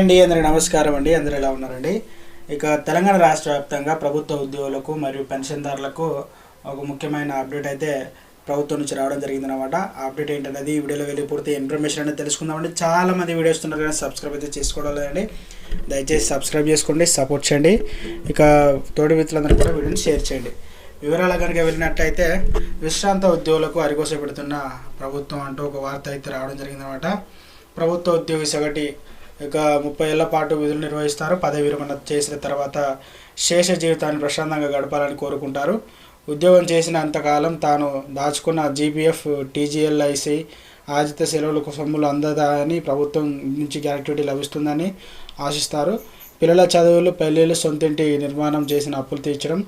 అండి అందరికి నమస్కారం అండి. అందరు ఎలా ఉన్నారండి? ఇక తెలంగాణ రాష్ట్ర వ్యాప్తంగా ప్రభుత్వ ఉద్యోగులకు మరియు పెన్షన్దారులకు ఒక ముఖ్యమైన అప్డేట్ అయితే ప్రభుత్వం నుంచి రావడం జరిగిందనమాట ఆ అప్డేట్ ఏంటనేది ఈ వీడియోలో వెళ్ళి పూర్తి ఇన్ఫర్మేషన్ అనేది తెలుసుకుందామండి. చాలా మంది వీడియోస్ ఉన్నారు కానీ సబ్స్క్రైబ్ అయితే చేసుకోవడం లేదండి. దయచేసి సబ్స్క్రైబ్ చేసుకోండి సపోర్ట్ చేయండి. ఇక తోటి మిత్రులందరూ కూడా వీడియోని షేర్ చేయండి. వివరాలు కనుక వెళ్ళినట్టయితే విశ్రాంత ఉద్యోగులకు అరిగోస పెడుతున్న ప్రభుత్వం అంటూ ఒక వార్త అయితే రావడం జరిగిందనమాట ప్రభుత్వ ఉద్యోగి సగటి ఇక ముప్పై ఏళ్ళ పాటు విధులు నిర్వహిస్తారు. పదవి విరమణ చేసిన తర్వాత శేష జీవితాన్ని ప్రశాంతంగా గడపాలని కోరుకుంటారు. ఉద్యోగం చేసిన అంతకాలం తాను దాచుకున్న జీపీఎఫ్ టీజీఎల్ఐసి ఆజిత సెలవులకు సొమ్ములు అందదాని ప్రభుత్వం నుంచి గ్యారెంటీ లభిస్తుందని ఆశిస్తారు. పిల్లల చదువులు పెళ్ళిళ్ళు సొంతింటి నిర్మాణం చేసిన అప్పులు తీర్చడం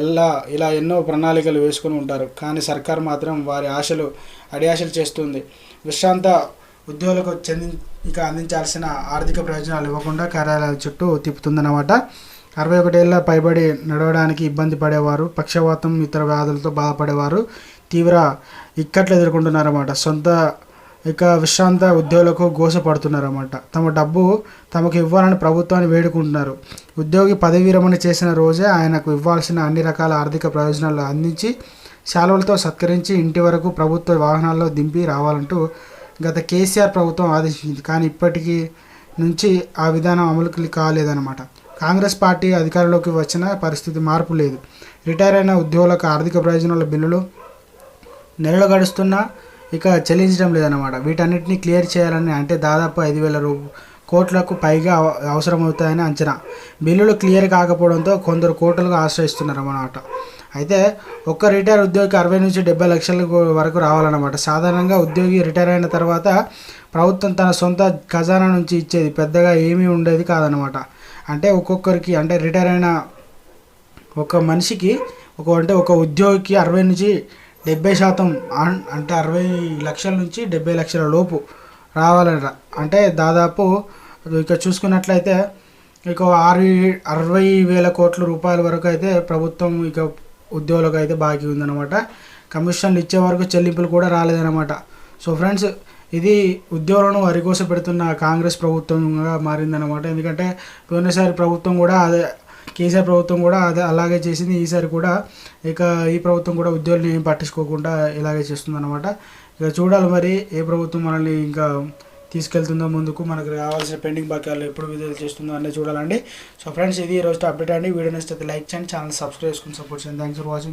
ఎలా ఇలా ఎన్నో ప్రణాళికలు వేసుకుని ఉంటారు. కానీ సర్కార్ మాత్రం వారి ఆశలు అడియాశలు చేస్తుంది. విశ్రాంత ఉద్యోగులకు చెంది ఇక అందించాల్సిన ఆర్థిక ప్రయోజనాలు ఇవ్వకుండా కార్యాలయాల చుట్టూ తిప్పుతుందన్నమాట. అరవై ఒకటేళ్ళ పైబడి నడవడానికి ఇబ్బంది పడేవారు పక్షవాతం ఇతర వ్యాధులతో బాధపడేవారు తీవ్ర ఇక్కట్లు ఎదుర్కొంటున్నారన్నమాట. సొంత ఇక విశ్రాంత ఉద్యోగులకు గోసపడుతున్నారన్నమాట. తమ డబ్బు తమకు ఇవ్వాలని ప్రభుత్వాన్ని వేడుకుంటున్నారు. ఉద్యోగి పదవి విరమణ చేసిన రోజే ఆయనకు ఇవ్వాల్సిన అన్ని రకాల ఆర్థిక ప్రయోజనాలు అందించి శాలువలతో సత్కరించి ఇంటి వరకు ప్రభుత్వ వాహనాల్లో దింపి రావాలంటూ గత కేసీఆర్ ప్రభుత్వం ఆదేశించింది. కానీ ఇప్పటికీ నుంచి ఆ విధానం అమలుకి కాలేదన్నమాట. కాంగ్రెస్ పార్టీ అధికారంలోకి వచ్చిన పరిస్థితి మార్పు లేదు. రిటైర్ అయిన ఉద్యోగులకు ఆర్థిక ప్రయోజనాల బిల్లులు నెలలు గడుస్తున్నా ఇక చెల్లించడం లేదన్నమాట. వీటన్నిటిని క్లియర్ చేయాలని అంటే దాదాపు ఐదు వేల రూ కోట్లకు పైగా అవ- అవసరమవుతాయని అంచనా. బిల్లులు క్లియర్ కాకపోవడంతో కొందరు కోట్లుగా ఆశ్రయిస్తున్నారన్నమాట. అయితే ఒక్క రిటైర్ ఉద్యోగికి అరవై నుంచి డెబ్బై లక్షల వరకు రావాలన్నమాట. సాధారణంగా ఉద్యోగి రిటైర్ అయిన తర్వాత ప్రభుత్వం తన సొంత ఖజానా నుంచి ఇచ్చేది. పెద్దగా ఏమీ ఉండేది కాదనమాట అంటే ఒక్కొక్కరికి అంటే రిటైర్ అయిన ఒక మనిషికి ఒక అంటే ఒక ఉద్యోగికి అరవై నుంచి డెబ్బై శాతం అంటే అరవై లక్షల నుంచి డెబ్బై లక్షల లోపు రావాలట. అంటే దాదాపు ఇక చూసుకున్నట్లయితే ఇక ఆరు అరవై వేల కోట్ల రూపాయల వరకు అయితే ప్రభుత్వం ఇక ఉద్యోగులకు అయితే బాకీ ఉందన్నమాట. కమిషన్లు ఇచ్చే వరకు చెల్లింపులు కూడా రాలేదన్నమాట. సో ఫ్రెండ్స్ ఇది ఉద్యోగులను వరికోస పెడుతున్న కాంగ్రెస్ ప్రభుత్వంగా మారిందన్నమాట. ఎందుకంటే పోయినసారి ప్రభుత్వం కూడా అదే కేసీఆర్ ప్రభుత్వం కూడా అదే అలాగే చేసింది. ఈసారి కూడా ఇక ఈ ప్రభుత్వం కూడా ఉద్యోగులను ఏం పట్టించుకోకుండా ఇలాగే చేస్తుంది అనమాట ఇక చూడాలి మరి ఏ ప్రభుత్వం మనల్ని ఇంకా తీసుకెళ్తుందో ముందుకు మనకు రావాల్సిన పెండింగ్ బాక్యాలు ఎప్పుడు విడుదల చేస్తుందో అనేది చూడాలండి. సో ఫ్రెండ్స్ ఇది ఈ రోజు అప్డేట్ అండి. వీడియో నచ్చితే లైక్ చేయండి ఛానల్ సబ్స్క్రైబ్ చేసుకుని సపోర్ట్ చేయండి. Thanks for watching